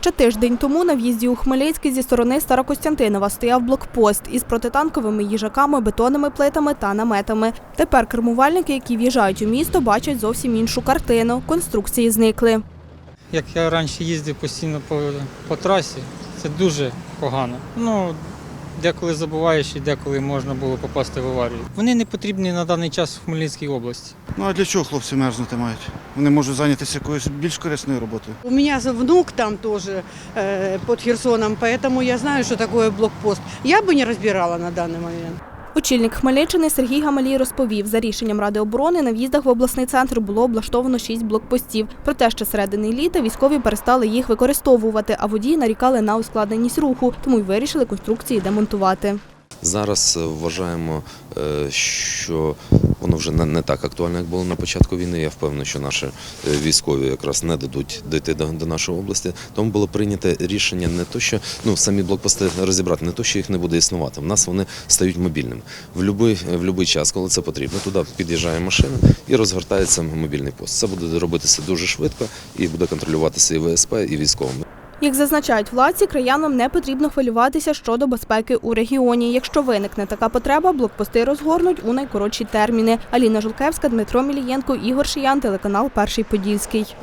Ще тиждень тому на в'їзді у Хмельницький зі сторони Старокостянтинова стояв блокпост із протитанковими їжаками, бетонними плитами та наметами. Тепер кермувальники, які в'їжджають у місто, бачать зовсім іншу картину. Конструкції зникли. Як я раніше їздив постійно по, по трасі, це дуже погано. Ну, деколи забуваєш і деколи можна було попасти в аварію. Вони не потрібні на даний час в Хмельницькій області. Ну а для чого хлопці мерзнути мають? Вони можуть зайнятися якоюсь більш корисною роботою. У меня внук там тоже э, под Херсоном, поэтому я знаю, что такое блокпост. Я бы не разбирала на данный момент. Очільник Хмельниччини Сергій Гамалій розповів, за рішенням Ради оборони на в'їздах в обласний центр було облаштовано шість блокпостів. Проте ще середини літа військові перестали їх використовувати, а водії нарікали на ускладненість руху, тому й вирішили конструкції демонтувати. Зараз е, вважаємо, е, що воно вже не, так актуально, як було на початку війни. Я впевнений, що наші е, військові якраз не дадуть дійти до, нашої області. Тому було прийнято рішення не то, що ну самі блокпости розібрати, не то, що їх не буде існувати. В нас вони стають мобільними. В будь-який в час, коли це потрібно, туди під'їжджає машина і розгортається мобільний пост. Це буде робитися дуже швидко і буде контролюватися і ВСП, і військовим. Як зазначають владці, краянам не потрібно хвилюватися щодо безпеки у регіоні. Якщо виникне така потреба, блокпости розгорнуть у найкоротші терміни. Аліна Жулкевська, Дмитро Мілієнко, Ігор Шиян, телеканал Перший Подільський.